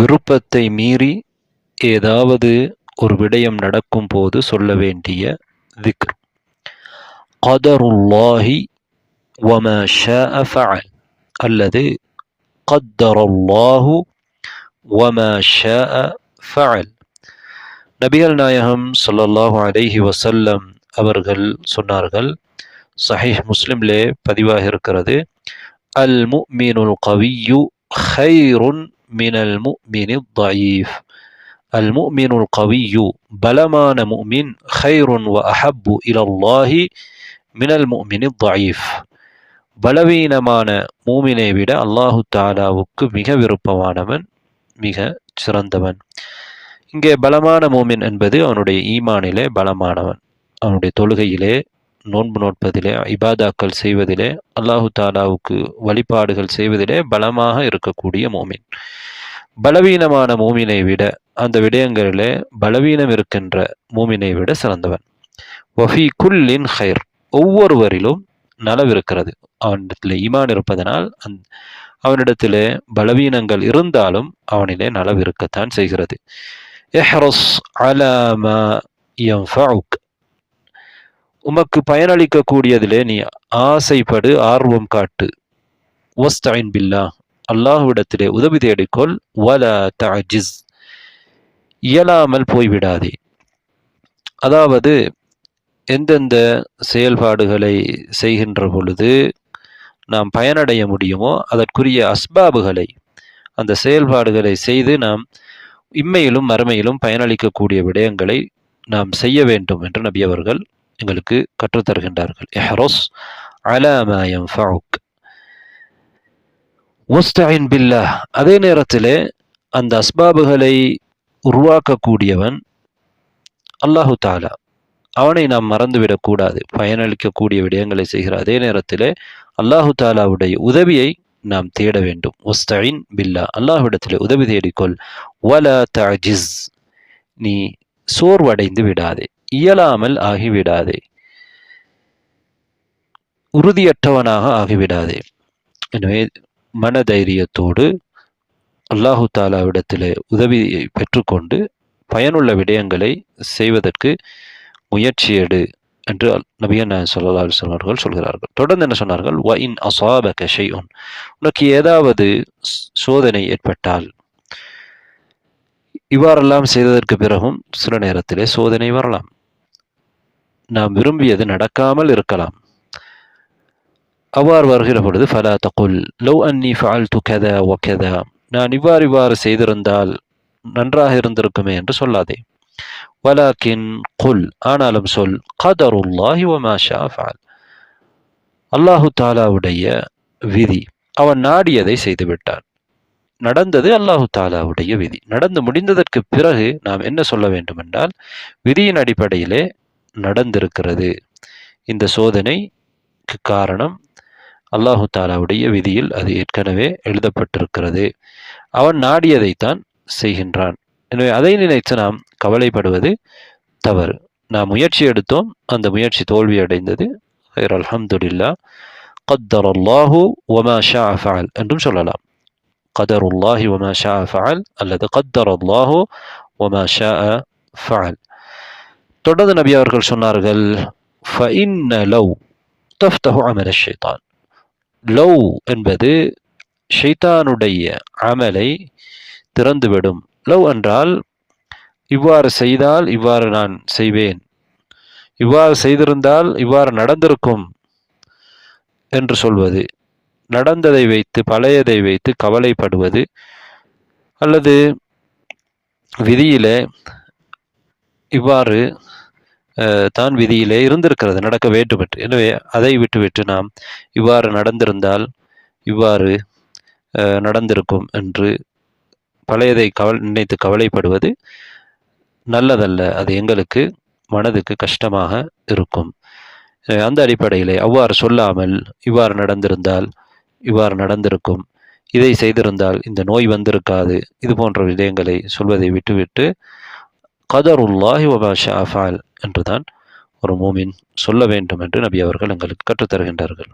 விருப்பத்தை மீறி ஏதாவது ஒரு விடயம் நடக்கும் போது சொல்ல வேண்டிய திக்ர். கதருல்லாஹி வம ஷாஅ ஃபஅல் அல்லது கத்தரல்லாஹு வம ஷாஅ ஃபஅல் நபிகள் நாயகம் ஸல்லல்லாஹு அலைஹி வசல்லம் அவர்கள் சொன்னார்கள் சஹீஹ் முஸ்லிம்லே பதிவாக இருக்கிறது அல் முஃமினுல் கவியு ஹைருன் மினல் முஃமினி தயீஃப் அல் முஃமினுல் கவியு பலமான முஃமின் ஹைருன் வ அஹப்பு இலல்லாஹி மினல் முஃமினி தயீஃப் பலவீனமான மூமினை விட அல்லாஹு தாலாவுக்கு மிக விருப்பமானவன் மிக சிறந்தவன். இங்கே பலமான மூமின் என்பது அவனுடைய ஈமானிலே பலமானவன். அவனுடைய தொழுகையிலே நோன்பு நோட்பதிலே இபாதாக்கள் செய்வதிலே அல்லாஹு தாலாவுக்கு வழிபாடுகள் செய்வதிலே பலமாக இருக்கக்கூடிய மோமின். பலவீனமான மூமினை விட அந்த விடயங்களிலே பலவீனம் இருக்கின்ற மூமினை விட சிறந்தவன். வஃபி குல்லின் ஹைர் ஒவ்வொருவரிலும் நலவிருக்கிறது. அவனிடத்தில் ஈமான் இருப்பதனால் அந் அவனிடத்திலே பலவீனங்கள் இருந்தாலும் அவனிலே நலவிருக்கத்தான் செய்கிறது. எஹ்ரஸ் அலாமா யன்ஃபஉக் உமக்கு பயனளிக்கக்கூடியதிலே நீ ஆசைப்படு ஆர்வம் காட்டு. வஸ்தஇன் பில்லா. அல்லாஹுவிடத்திலே உதவி தேடிக்கொள். வல தஜிஸ் இயலாமல் போய்விடாதே. அதாவது எந்தெந்த செயல்பாடுகளை செய்கின்ற பொழுது நாம் பயனடைய முடியுமோ அதற்குரிய அஸ்பாபுகளை அந்த செயல்பாடுகளை செய்து நாம் இம்மையிலும் மறுமையிலும் பயனளிக்கக்கூடிய விடயங்களை நாம் செய்ய வேண்டும் என்று நபி அவர்கள் எங்களுக்கு கற்றுத்தருகின்றார்கள். எஹரோஸ் அலாமயம் ஃபவுக் முஸ்தஇன் பில்லா. அதே நேரத்திலே அந்த அஸ்பாபுகளை உருவாக்கக்கூடியவன் அல்லாஹு தாலா அவனை நாம் மறந்துவிடக்கூடாது பயனளிக்கக்கூடிய விடயங்களை செய்கிற அதே நேரத்திலே அல்லாஹு தாலாவுடைய உதவியை நாம் தேட வேண்டும். முஸ்தஇன் பில்லா. அல்லாஹ்விடத்திலே உதவி தேடிக்கொள். வல தஜிஸ் நீ சோர்வடைந்து விடாதே. இயலாமல் ஆகிவிடாதே. உறுதியற்றவனாக ஆகிவிடாதே. எனவே மனதைரியத்தோடு அல்லாஹு தாலாவிடத்திலே உதவியை பெற்றுக்கொண்டு பயனுள்ள விடயங்களை செய்வதற்கு முயற்சி எடு என்று நபியன் சொல்லா சொன்னார்கள் சொல்கிறார்கள். தொடர்ந்து என்ன சொன்னார்கள்? வ இன் கஷை ஷைஉன். உனக்கு ஏதாவது சோதனை ஏற்பட்டால் இவ்வாறெல்லாம் செய்ததற்கு பிறகும் சில நேரத்திலே சோதனை வரலாம். நாம் விரும்பியது நடக்காமல் இருக்கலாம். அவ்வாறு வருகிற பொழுது ஃபலா தகுல் லவ் அன்னி ஃபால்து கதா ஒ கதா. நான் இவ்வாறு இவ்வாறு செய்திருந்தால் நன்றாக இருந்திருக்குமே என்று சொல்லாதே. வலாக்கின் குல் ஆனாலும் சொல் கதருல்லாஹி ஒமாஷா ஃபால் அல்லாஹு தாலாவுடைய விதி அவன் நாடியதை செய்துவிட்டான். நடந்தது அல்லாஹு தாலாவுடைய விதி. நடந்து முடிந்ததற்கு பிறகு நாம் என்ன சொல்ல வேண்டும் என்றால் விதியின் அடிப்படையிலே நடந்திருக்கிறது. இந்த சோதனைக்கு காரணம் அல்லாஹு தாலாவுடைய விதியில் அது ஏற்கனவே எழுதப்பட்டிருக்கிறது. அவன் நாடியதைத்தான் செய்கின்றான். எனவே அதை நினைத்து நாம் கவலைப்படுவது தவறு. நாம் முயற்சி எடுத்தோம் அந்த முயற்சி தோல்வி அடைந்தது அல்ஹம்துலில்லா கத்தர் அல்லாஹு ஒமா ஷா ஃபால் என்றும் சொல்லலாம். கதர் உல்லாஹி ஒமா ஷா ஃபால் அல்லது கத்தர் அல்லாஹு ஒமா ஷா ஃபஅல். தொடர்ந்து நபி அவர்கள் சொன்னார்கள் லவ் தஃப்தஹு அமல ஷைத்தான். லவ் என்பது ஷைத்தானுடைய அமலை திறந்துவிடும். லவ் என்றால் இவ்வாறு செய்தால் இவ்வாறு நான் செய்வேன். இவ்வாறு செய்திருந்தால் இவ்வாறு நடந்திருக்கும் என்று சொல்வது. நடந்ததை வைத்து பழையதை வைத்து கவலைப்படுவது அல்லது விதியிலே இவ்வாறு தான் விதியிலே இருந்திருக்கிறது நடக்க வேண்டும் என்று எனவே அதை விட்டுவிட்டு நாம் இவ்வாறு நடந்திருந்தால் இவ்வாறு நடந்திருக்கும் என்று பழையதை கவல் நினைத்து கவலைப்படுவது நல்லதல்ல. அது எங்களுக்கு மனதுக்கு கஷ்டமாக இருக்கும். அந்த அடிப்படையிலே அவ்வாறு சொல்லாமல் இவ்வாறு நடந்திருந்தால் இவ்வாறு நடந்திருக்கும். இதை செய்திருந்தால் இந்த நோய் வந்திருக்காது. இது போன்ற விஷயங்களை சொல்வதை விட்டுவிட்டு கதருல்லாஹி வபாஷா அஃபால் என்றுதான் ஒரு மூமின் சொல்ல வேண்டும் என்று நபி அவர்கள் எங்களுக்கு கற்றுத்தருகின்றார்கள்.